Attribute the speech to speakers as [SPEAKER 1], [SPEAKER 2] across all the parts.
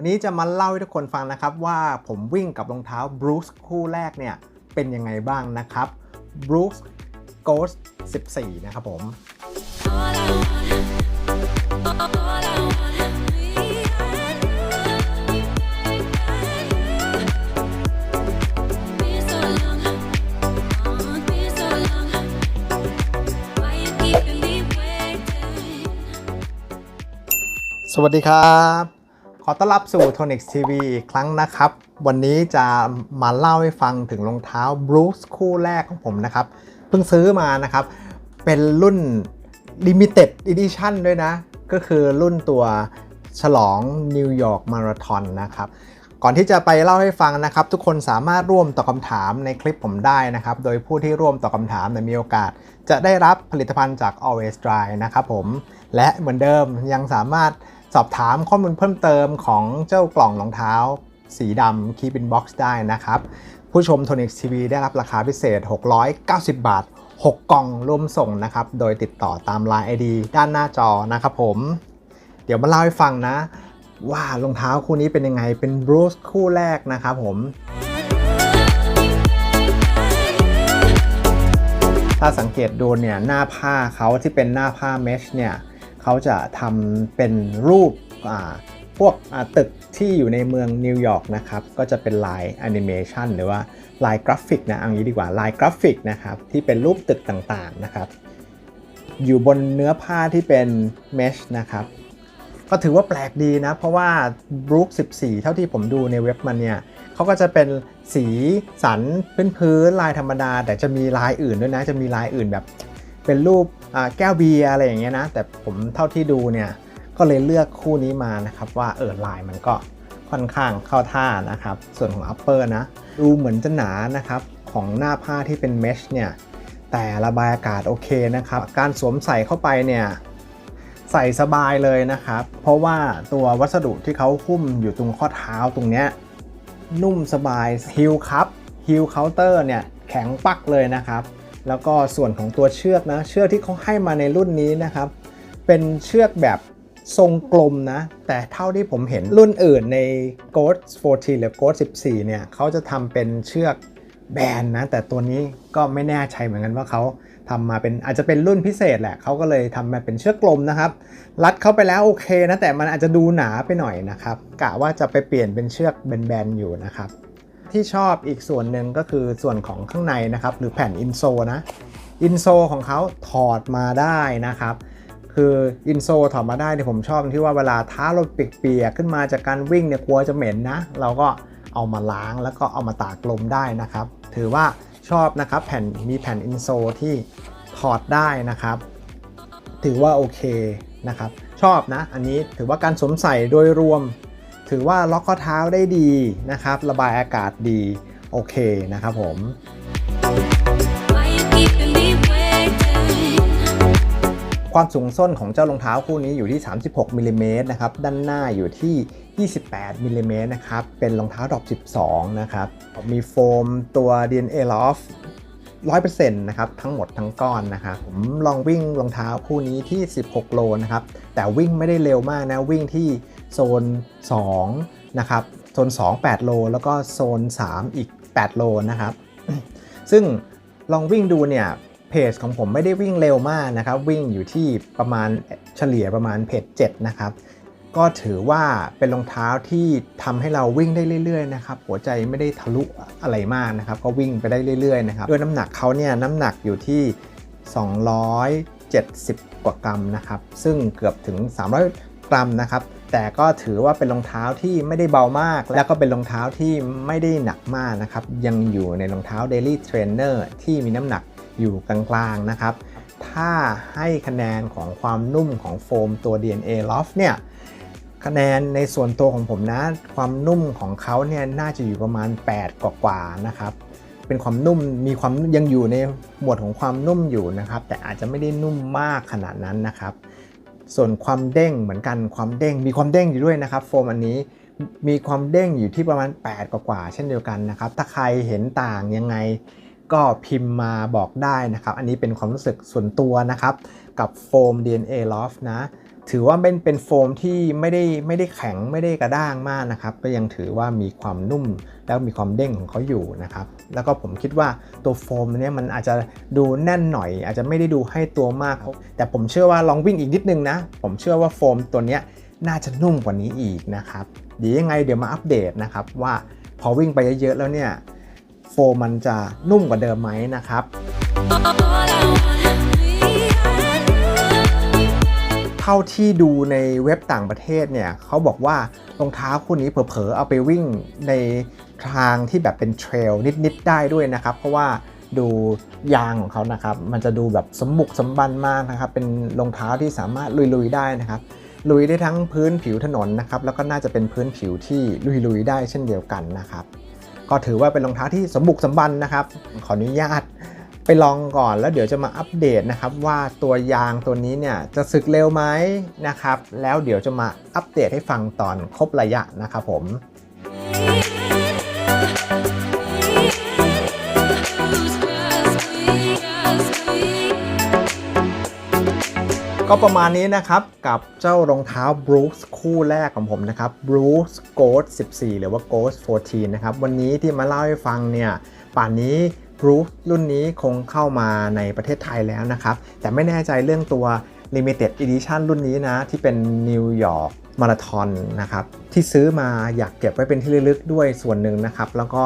[SPEAKER 1] วันนี้จะมาเล่าให้ทุกคนฟังนะครับว่าผมวิ่งกับรองเท้า Brooks คู่แรกเนี่ยเป็นยังไงบ้างนะครับ Brooks Ghost 14 นะครับผม สวัสดีครับ อต้อนรับสู่ Tonix TV อีกครั้งนะครับ วันนี้จะมาเล่าให้ฟังถึงรองเท้า Brooks คู่แรกของผมนะครับ เพิ่งซื้อมานะครับ เป็นรุ่น Limited Edition ด้วยนะ ก็คือรุ่นตัวฉลอง New York Marathon นะครับ ก่อนที่จะไปเล่าให้ฟังนะครับ ทุกคนสามารถร่วมตอบคำถามในคลิปผมได้นะครับ โดยผู้ที่ร่วมตอบคำถามเนี่ยมีโอกาส จะได้รับผลิตภัณฑ์จาก Always Dry นะครับผม และเหมือนเดิมยังสามารถ สอบถามข้อมูลเพิ่มเติมของเจ้ากล่องรองเท้า สีดำ Keep in Box ได้นะครับ ผู้ชม Tonix TV ได้รับราคาพิเศษ 690 บาท 6 กล่องรวมส่งนะครับ โดยติดต่อตาม Line ID ด้านหน้าจอนะครับผม เดี๋ยวมาเล่าให้ฟังนะ ว่ารองเท้าคู่นี้เป็นยังไงเป็นบรูซคู่แรกนะครับผมถ้าสังเกตดูเนี่ยหน้าผ้าเขาที่เป็นหน้าผ้าเมชเนี่ย เขาจะทำเป็นรูปพวกตึกที่อยู่ในเมืองนิวยอร์กนะครับ ก็จะเป็นลายแอนิเมชันหรือว่าลายกราฟิกนะเอังนี้ดีกว่าลายกราฟิกนะครับ ที่เป็นรูปตึกต่างๆนะครับ อยู่บนเนื้อผ้าที่เป็นเมชนะครับ ก็ถือว่าแปลกดีนะ เพราะว่า Brook 14 เท่าที่ผมดูในเว็บมันเนี่ยเขาก็จะเป็นสีสันพื้นๆลายธรรมดา แต่จะมีลายอื่นด้วยนะ จะมีลายอื่นแบบ เป็นรูปแก้วเบียร์อะไรอย่างเงี้ยนะ แต่ผมเท่าที่ดูเนี่ยก็เลยเลือกคู่นี้มานะครับว่าเออลายมันก็ค่อนข้างเข้าท่านะครับ ส่วนของ upper นะ ดูเหมือนจะหนานะครับ ของหน้าผ้าที่เป็นเมชเนี่ย แต่ระบายอากาศโอเคนะครับ การสวมใส่เข้าไปเนี่ย ใส่สบายเลยนะครับ เพราะว่าตัววัสดุที่เขาหุ้มอยู่ตรงข้อเท้าตรงเนี้ยนุ่มสบายฮิลครับฮิลเคาน์เตอร์เนี่ยแข็งปักเลยนะครับ แล้วก็ส่วนของตัวเชือกนะ เชือกที่เขาให้มาในรุ่นนี้นะครับ เป็นเชือกแบบทรงกลมนะ แต่เท่าที่ผมเห็นรุ่นอื่นใน Ghost 14 หรือ Ghost 14 เนี่ยเขาจะทำเป็นเชือกแบนนะ แต่ตัวนี้ก็ไม่แน่ใจเหมือนกันว่าเขาทำมาเป็นอาจจะเป็นรุ่นพิเศษแหละเขาก็เลยทำมาเป็นเชือกกลมนะครับ รัดเข้าไปแล้วโอเคนะ แต่มันอาจจะดูหนาไปหน่อยนะครับกะว่าจะไปเปลี่ยนเป็นเชือกแบนๆอยู่นะครับ ที่ชอบอีกส่วนหนึ่งก็คือส่วนของข้างในนะครับ หรือแผ่นอินโซนะอินโซของเขาถอดมาได้นะครับ คืออินโซถอดมาได้เนี่ยผมชอบที่ว่าเวลาเท้าเราเปียกๆขึ้นมาจากการวิ่งเนี่ยกลัวจะเหม็นนะ เราก็เอามาล้างแล้วก็เอามาตากลมได้นะครับ ถือว่าชอบนะครับแผ่นมีแผ่นอินโซที่ถอดได้นะครับ ถือว่าโอเคนะครับ ชอบนะ อันนี้ถือว่าการสวมใส่โดยรวม ถือว่าล็อกข้อเท้าได้ดีนะครับ ระบายอากาศดีโอเคนะครับผม
[SPEAKER 2] Why you keeping me waiting?
[SPEAKER 1] ความสูงส้นของเจ้ารองเท้าคู่นี้อยู่ที่ 36มิลลิเมตรนะครับ ด้านหน้าอยู่ที่ 28มิลลิเมตรนะครับ เป็นรองเท้าดรอป12 นะครับ มีโฟมตัว DNA Loft 100%นะครับ ทั้งหมดทั้งก้อนนะครับ ผมลองวิ่งรองเท้าคู่นี้ที่ 16 โลนะครับ แต่วิ่งไม่ได้เร็วมากนะ วิ่งที่ โซน 2 นะครับ โซน 2 8 โล แล้วก็โซน 3 อีก 8 โลนะครับ ซึ่งลองวิ่งดูเนี่ยเพจของผมไม่ได้วิ่งเร็วมากนะครับ วิ่งอยู่ที่ประมาณเฉลี่ยประมาณเพจ7นะครับ ก็ถือว่าเป็นรองเท้าที่ทำให้เราวิ่งได้เรื่อยๆนะครับ หัวใจไม่ได้ทะลุอะไรมากนะครับ ก็วิ่งไปได้เรื่อยๆนะครับด้วยน้ำหนักเขาเนี่ยน้ำหนักอยู่ที่ 270 กว่ากรัมนะครับ ซึ่งเกือบถึง 300 กรัมนะครับ แต่ก็ถือว่าเป็นรองเท้าที่ไม่ได้เบามาก แล้วก็เป็นรองเท้าที่ไม่ได้หนักมากนะครับ ยังอยู่ในรองเท้า Daily Trainer ที่มีน้ำหนักอยู่กลางๆนะครับ ถ้าให้คะแนนของความนุ่มของโฟมตัว DNA Loft เนี่ยคะแนนในส่วนตัวของผมนะ ความนุ่มของเขาเนี่ยน่าจะอยู่ประมาณ 8 กว่าๆนะครับ เป็นความนุ่มมีความยังอยู่ในหมวดของความนุ่มอยู่นะครับ แต่อาจจะไม่ได้นุ่มมากขนาดนั้นนะครับ ส่วนความเด้งเหมือนกันความเด้งมีความเด้งอยู่ด้วยนะครับโฟมอันนี้มีความเด้งอยู่ที่ประมาณ 8 กว่าๆเช่นเดียวกันนะครับถ้าใครเห็นต่างยังไงก็พิมพ์มาบอกได้นะครับ อันนี้เป็นความรู้สึกส่วนตัวนะครับ กับโฟม DNA Loft นะ ถือว่าเป็นเป็นโฟมที่ไม่ได้ไม่ได้แข็งไม่ได้กระด้างมากนะครับ ก็ยังถือว่ามีความนุ่มแล้วมีความเด้งของเขาอยู่นะครับ แล้วก็ผมคิดว่าตัวโฟมเนี้ยมันอาจจะดูแน่นหน่อย อาจจะไม่ได้ดูให้ตัวมาก แต่ผมเชื่อว่าลองวิ่งอีกนิดนึงนะ ผมเชื่อว่าโฟมตัวเนี้ยน่าจะนุ่มกว่านี้อีกนะครับเดี๋ยวยังไงเดี๋ยวมาอัปเดตนะครับว่าพอวิ่งไปเยอะๆแล้วเนี่ยโฟมมันจะนุ่มกว่าเดิมไหมนะครับ ท่าที่ดูในเว็บต่างประเทศเนี่ยเขาบอกว่ารองเท้าคู่นี้เผลอๆเอาไปวิ่งในทางที่แบบเป็นเทรลนิดๆได้ด้วยนะครับ เพราะว่าดูยางของเขานะครับ มันจะดูแบบสมบุกสมบันมากนะครับ เป็นรองเท้าที่สามารถลุยๆได้นะครับ ลุยได้ทั้งพื้นผิวถนนนะครับ แล้วก็น่าจะเป็นพื้นผิวที่ลุยๆได้เช่นเดียวกันนะครับ ก็ถือว่าเป็นรองเท้าที่สมบุกสมบันนะครับ ขออนุญาต ไปลองก่อนแล้วเดี๋ยวจะมาอัปเดตนะครับว่าตัวยางตัวนี้เนี่ยจะสึกเร็วไหมนะครับแล้วเดี๋ยวจะมาอัปเดตให้ฟังตอนครบระยะนะครับผมก็ประมาณนี้นะครับกับเจ้ารองเท้า Brooks คู่แรกของผมนะครับ Brooks Ghost 14 หรือว่า Ghost 14 นะครับ วันนี้ที่มาเล่าให้ฟังเนี่ย ป่านนี้ Brooks รุ่นนี้คงเข้ามาในประเทศไทยแล้วนะครับ แต่ไม่แน่ใจเรื่องตัว Limited Edition รุ่นนี้นะ ที่เป็น New York Marathon นะครับ ที่ซื้อมาอยากเก็บไว้เป็นที่ระลึกด้วยส่วนหนึ่งนะครับ แล้วก็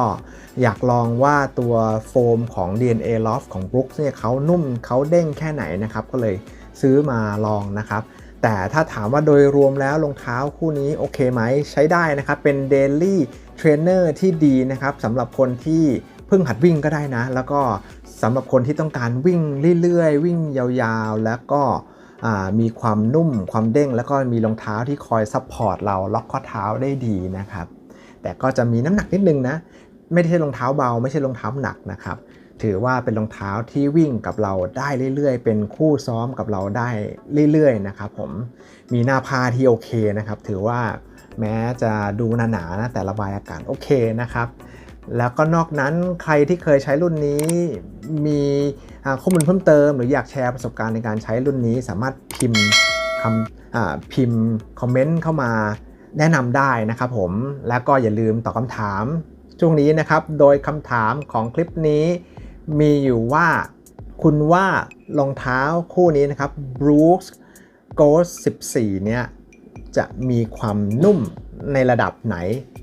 [SPEAKER 1] อยากลองว่าตัวโฟมของ DNA Loft ของ Brooks เนี่ยเขานุ่มเขาเด้งแค่ไหนนะครับ ก็เลยซื้อมาลองนะครับ แต่ถ้าถามว่าโดยรวมแล้วรองเท้าคู่นี้โอเคไหมใช้ได้นะครับ เป็น Daily Trainer ที่ดีนะครับสำหรับคนที่ พิ่งหัดวิ่งก็ได้นะ แล้วก็สำหรับคนที่ต้องการวิ่งเรื่อยๆ วิ่งยาวๆ แล้วก็มีความนุ่มความเด้ง แล้วก็มีรองเท้าที่คอยซัพพอร์ตเราล็อกข้อเท้าได้ดีนะครับ แต่ก็จะมีน้ำหนักนิดนึงนะ ไม่ใช่รองเท้าเบา ไม่ใช่รองเท้าหนักนะครับ ถือว่าเป็นรองเท้าที่วิ่งกับเราได้เรื่อยๆ เป็นคู่ซ้อมกับเราได้เรื่อยๆนะครับผมมีหน้าผ้าที่โอเคนะครับ ถือว่าแม้จะดูหนาๆนะแต่ระบายอากาศโอเคนะครับ แล้วก็นอกนั้นใครที่เคยใช้รุ่นนี้ มีข้อมูลเพิ่มเติม หรืออยากแชร์ประสบการณ์ในการใช้รุ่นนี้ สามารถพิมพ์คำพิมพ์คอมเมนต์เข้ามาแนะนำได้นะครับผม แล้วก็อย่าลืมตอบคำถามช่วงนี้นะครับ โดยคำถามของคลิปนี้มีอยู่ว่าคุณว่ารองเท้าคู่นี้นะครับ Brooks Ghost 14 เนี่ยจะมีความนุ่มในระดับไหน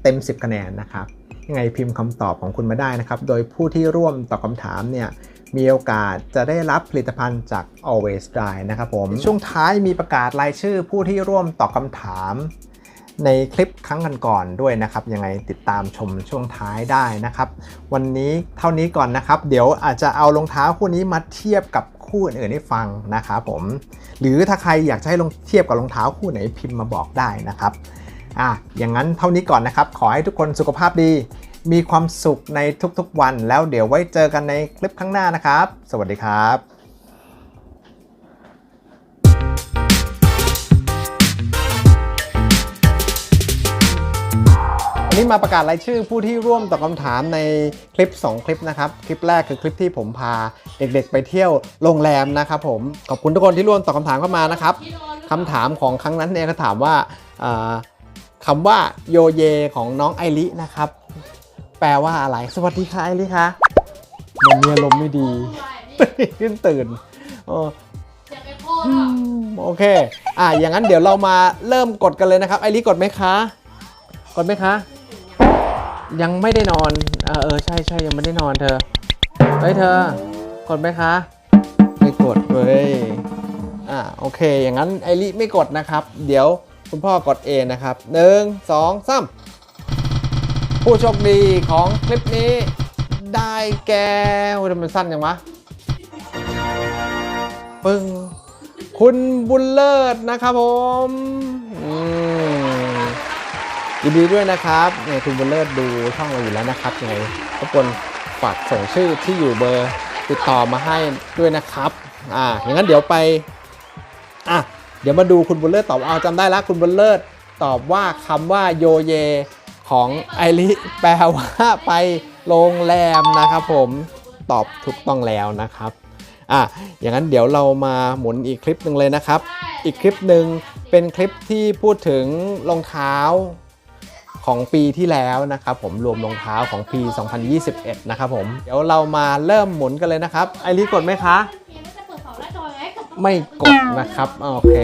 [SPEAKER 1] เต็ม 10 คะแนนนะครับ ยังไงพิมพ์คำตอบของคุณมาได้นะครับ โดยผู้ที่ร่วมตอบคำถามเนี่ยมีโอกาสจะได้รับผลิตภัณฑ์จาก Always Dry นะครับผม ช่วงท้ายมีประกาศรายชื่อผู้ที่ร่วมตอบคำถามในคลิปครั้งกันก่อนด้วยนะครับ ยังไงติดตามชมช่วงท้ายได้นะครับ วันนี้เท่านี้ก่อนนะครับ เดี๋ยวอาจจะเอารองเท้าคู่นี้มาเทียบกับคู่อื่นๆให้ฟังนะครับผม หรือถ้าใครอยากจะให้ลองเทียบกับรองเท้าคู่ไหนพิมพ์มาบอกได้นะครับ อะอย่างนั้นเท่านี้ก่อนนะครับ ขอให้ทุกคนสุขภาพดี มีความสุขในทุกๆวัน แล้วเดี๋ยวไว้เจอกันในคลิปข้างหน้านะครับ สวัสดีครับน,นี้มาประกาศรายชื่อผู้ที่ร่วมตอบคำถามในคลิป 2 คลิปนะครับ คลิปแรกคือคลิปที่ผมพาเด็กๆ ไปเที่ยวโรงแรมนะครับผม ขอบคุณทุกคนที่ร่วมตอบคำถามเข้ามานะครับคำถามของครั้งนั้นเนี่ยเขาถามว่า คำว่าโยเยของน้องไอรินะครับ แปลว่าอะไร สวัสดีค่ะไอริคะมันมีอารมณ์ไม่ดีขึ้นตื่น
[SPEAKER 3] โอ้
[SPEAKER 1] โอเค อะอย่างนั้นเดี๋ยวเรามาเริ่มกดกันเลยนะครับไอริกดไหมคะ กดไหมคะ ยังไม่ได้นอน เออเออใช่ใช่ยังไม่ได้นอนเธอ เฮ้ยเธอ กดไหมคะ ไม่กดเว้ยอะโอเค อย่างนั้นไอริไม่กดนะครับ เดี๋ยว คุณพ่อกดเอนะครับหนึ่งสองสามผู้โชคดีของคลิปนี้ได้แก่โอ้ยทำไมมันสั้นจังวะปึ้งคุณบุญเลิศนะครับผมยินดีด้วยนะครับเนี่ยคุณบุญเลิศดูช่องเราอยู่แล้วนะครับยังไงทุกคนฝากส่งชื่อที่อยู่เบอร์ติดต่อมาให้ด้วยนะครับ อ่าอย่างนั้นเดี๋ยวไป อะ เดี๋ยวมาดูคุณบุญเลิศตอบเอาจำได้แล้วคุณบุญเลิศตอบว่าคำว่าโยเยของไอริแปลว่าไปโรงแรมนะครับผมตอบถูกต้องแล้วนะครับอะอย่างนั้นเดี๋ยวเรามาหมุนอีกคลิปหนึ่งเลยนะครับ อีกคลิปหนึ่งเป็นคลิปที่พูดถึงรองเท้าของปีที่แล้วนะครับผมรวมรองเท้าของปี 2021 นะครับผมเดี๋ยวเรามาเริ่มหมุนกันเลยนะครับไอรีกดไหมคะ
[SPEAKER 3] ไม่
[SPEAKER 1] กดนะครับโอเค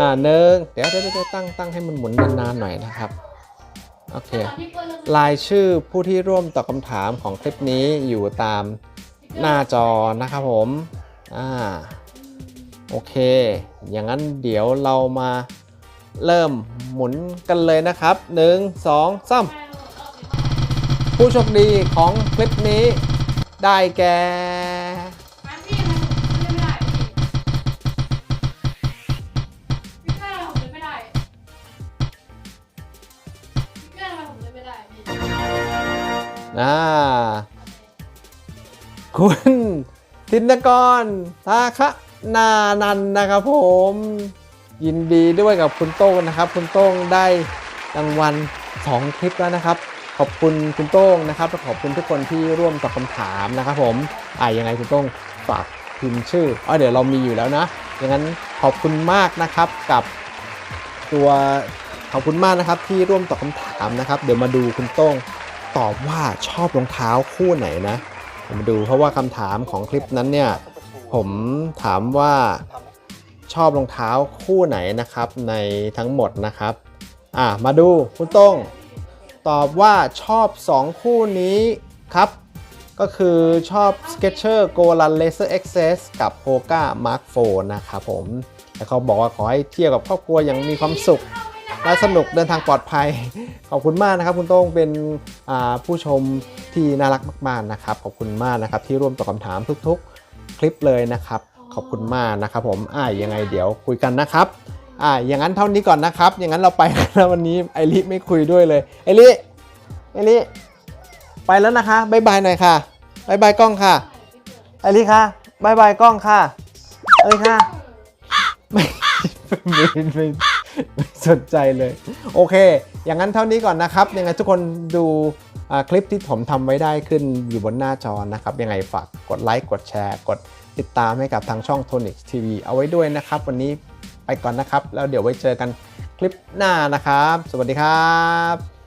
[SPEAKER 1] อ่าหนึ่งเดี๋ยวเดี๋ยวตั้งตั้งให้มันหมุนนานๆหน่อยนะครับโอเค
[SPEAKER 3] ตอนที่เปิดเริ่ม
[SPEAKER 1] รายชื่อผู้ที่ร่วมตอบคำถามของคลิปนี้อยู่ตามหน้าจอนะครับผมอ่าโอเค อย่างนั้นเดี๋ยวเรามาเริ่มหมุนกันเลยนะครับ 1 2 3 ผู้โชคดีของคลิปนี้ได้แก่ อ่าคุณธินกรทาคะนานันนะครับผมยินดีด้วยกับคุณโต้งนะครับ คุณโต้งได้รางวัล2คลิปแล้วนะครับ ขอบคุณคุณโต้งนะครับและขอบคุณทุกคนที่ร่วมตอบคำถามนะครับ ผมอ่ายังไงคุณโต้งฝากพิมพ์ชื่ออ๋อเดี๋ยวเรามีอยู่แล้วนะอย่างนั้นขอบคุณมากนะครับกับตัวขอบคุณมากนะครับที่ร่วมตอบคำถามนะครับ เดี๋ยวมาดูคุณโต้ง ตอบว่าชอบรองเท้าคู่ไหนนะ ผมมาดูเพราะว่าคำถามของคลิปนั้นเนี่ย ผมถามว่าชอบรองเท้าคู่ไหนนะครับในทั้งหมดนะครับ อะมาดูคุณต้งตอบว่าชอบ 2 คู่นี้ครับ ก็คือชอบ Skechers Go Run Laser XS กับ Hoka Mark 4 นะครับผม แล้วเขาบอกว่าขอให้เที่ยวกับครอบครัวอย่างมีความสุข และสนุกเดินทางปลอดภัย ขอบคุณมากนะครับ คุณโต้งเป็นผู้ชมที่น่ารักมากๆนะครับ ขอบคุณมากนะครับที่ร่วมตอบคำถามทุกๆ คลิปเลยนะครับ ขอบคุณมากนะครับ ผมอ่ายังไงเดี๋ยวคุยกันนะครับอ่าอย่างนั้นเท่านี้ก่อนนะครับ อย่างนั้นเราไปแล้ววันนี้ไอริไม่คุยด้วยเลยไอริไอริไปแล้วนะคะบายบายหน่อยค่ะบายบายกล้องค่ะไอริค่ะบายบายกล้องค่ะเอ้ยค่ะไม่ไม่ไม่ สนใจเลย โอเค อย่างนั้นเท่านี้ก่อนนะครับ ยังไงทุกคนดูคลิปที่ผมทำไว้ได้ขึ้นอยู่บนหน้าจอนะครับ ยังไงฝากกดไลค์กดแชร์ กดติดตามให้กับทางช่อง Tonic TV เอาไว้ด้วยนะครับ วันนี้ไปก่อนนะครับ แล้วเดี๋ยวไว้เจอกันคลิปหน้านะครับ สวัสดีครับ